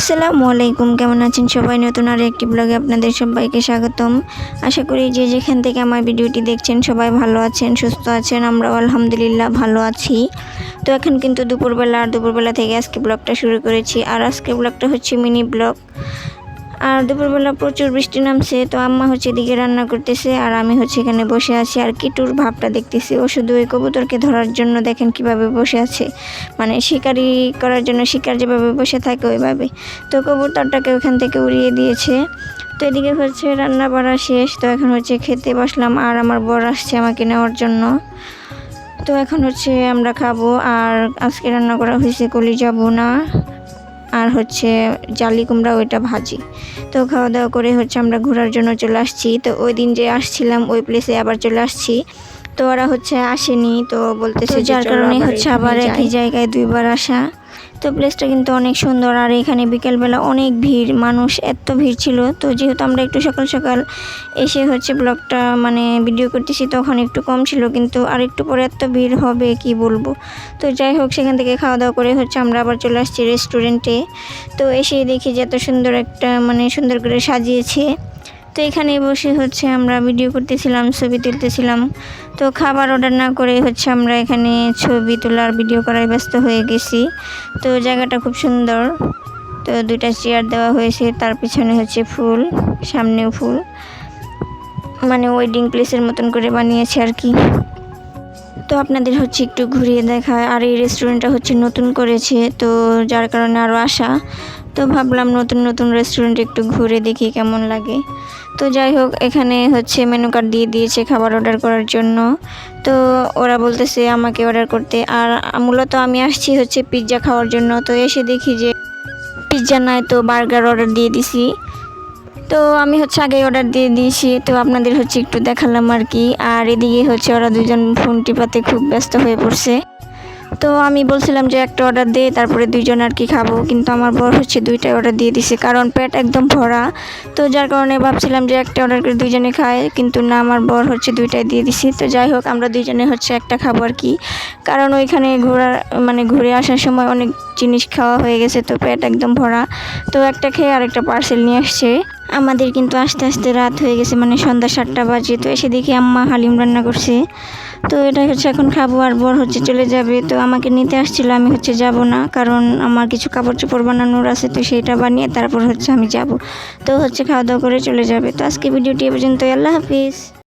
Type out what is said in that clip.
আসসালামু আলাইকুম, কেমন আছেন সবাই? নতুন আর একটি ব্লগে আপনাদের সবাইকে স্বাগতম। আশা করি যে যেখান থেকে আমার ভিডিওটি দেখছেন সবাই ভালো আছেন, সুস্থ আছেন, আমরাও আলহামদুলিল্লাহ ভালো আছি। তো এখন কিন্তু দুপুরবেলা, আর দুপুরবেলা থেকে আজকে ব্লগটা শুরু করেছি। আর আজকে ব্লগটা হচ্ছে মিনি ব্লগ আর দুপুরবেলা প্রচুর বৃষ্টি নামছে, তো আম্মা হচ্ছে এদিকে রান্না করতেছে আর আমি হচ্ছে এখানে বসে আছি। আর কিটুর ভাবটা দেখতেছি, ও শুধু ওই কবুতরকে ধরার জন্য দেখেন কীভাবে বসে আছে। মানে শিকারি করার জন্য শিকার যেভাবে বসে থাকে ওইভাবে। তো কবুতরটাকে ওখান থেকে উড়িয়ে দিয়েছে। তো এদিকে হচ্ছে রান্না বাড়া শেষ, তো এখন হচ্ছে খেতে বসলাম আর আমার বর আসছে আমাকে নেওয়ার জন্য। তো এখন হচ্ছে আমরা খাব আর আজকে রান্না করা হয়েছে কলিজা বোনা আর হচ্ছে জালি কুমড়া ওইটা ভাজি। তো খাওয়া দাওয়া করে হচ্ছে আমরা ঘোরার জন্য চলে আসছি। তো ওই দিন যে আসছিলাম ওই প্লেসে আবার চলে আসছি। তো ওরা হচ্ছে আসেনি তো বলতেছে যার কারণে হচ্ছে আবার একই জায়গায় দুইবার আসা। তো প্লেসটা কিন্তু অনেক সুন্দর। আর এখানে বিকেলবেলা অনেক ভিড়, মানুষ, এত ভিড় ছিল। তো যেহেতু আমরা একটু সকাল সকাল এসে হচ্ছে ব্লগটা মানে ভিডিও করতেছি, তখন একটু কম ছিল। কিন্তু আর একটু পরে এত ভিড় হবে, কি বলব? তো যাই হোক, সেখান থেকে খাওয়া দাওয়া করে হচ্ছে আমরা আবার চলে আসছি রেস্টুরেন্টে তো এসে দেখি যে এত সুন্দর একটা মানে সুন্দর করে সাজিয়েছে। তো এখানে বসে হচ্ছে আমরা ভিডিও করতেছিলাম, ছবি তুলতেছিলাম। তো খাবার অর্ডার না করে হচ্ছে আমরা এখানে ছবি তোলার ভিডিও করায় ব্যস্ত হয়ে গেছি। তো জায়গাটা খুব সুন্দর। তো দুইটা চেয়ার দেওয়া হয়েছে, তার পিছনে হচ্ছে ফুল, সামনেও ফুল। মানে ওয়েডিং প্লেসের মতন করে বানিয়েছে আর কি। তো আপনাদের হচ্ছে একটু ঘুরিয়ে দেখায়। আর এই রেস্টুরেন্টটা হচ্ছে নতুন করেছে, তো যার কারণে আরও আসা তো ভাবলাম নতুন নতুন রেস্টুরেন্ট একটু ঘুরে দেখি কেমন লাগে। তো যাই হোক, এখানে হচ্ছে মেনু কার্ড দিয়ে দিয়েছে খাবার অর্ডার করার জন্য। তো ওরা বলতেছে আমাকে অর্ডার করতে। আর মূলত আমি আসছি হচ্ছে পিৎজা খাওয়ার জন্য। তো এসে দেখি যে পিৎজা নয় তো বার্গার অর্ডার দিয়ে দিছি। তো আমি হচ্ছে আগে অর্ডার দিয়ে দিয়েছি। তো আপনাদের হচ্ছে একটু দেখালাম আর কি। আর এদিকে হচ্ছে ওরা দুজন ফোন টিপাতে খুব ব্যস্ত হয়ে পড়ছে। তো আমি বলছিলাম যে একটা অর্ডার দিয়ে তারপরে দুইজন আর কি খাব। কিন্তু আমার বর হচ্ছে দুইটাই অর্ডার দিয়ে দিছে, কারণ পেট একদম ভরা। তো যার কারণে ভাবছিলাম যে একটা অর্ডার করে দুইজনে খায় কিন্তু না, আমার বর হচ্ছে দুইটাই দিয়ে দিছি। তো যাই হোক, আমরা দুইজনে হচ্ছে একটা খাব আর কি। কারণ ওইখানে ঘোরার মানে ঘুরে আসার সময় অনেক জিনিস খাওয়া হয়ে গেছে, তো পেট একদম ভরা। তো একটা খেয়ে আরেকটা পার্সেল নিয়ে আসছে। আমাদের কিন্তু আস্তে আস্তে রাত হয়ে গেছে মানে সন্ধ্যা সাতটা বাজে। তো এসে দেখি আম্মা হালিম রান্না করছে। তো এটা হচ্ছে এখন খাব আর বর হচ্ছে চলে যাবে। তো আমাকে নিতে আসছিল, আমি হচ্ছে যাব না, কারণ আমার কিছু কাপড় চোপড় বানানোর আছে, তো সেইটা বানিয়ে তারপর হচ্ছে আমি যাব। তো হচ্ছে খাওয়া দাওয়া করে চলে যাবে। তো আজকে ভিডিওটি এ পর্যন্ত আল্লাহ হাফিজ।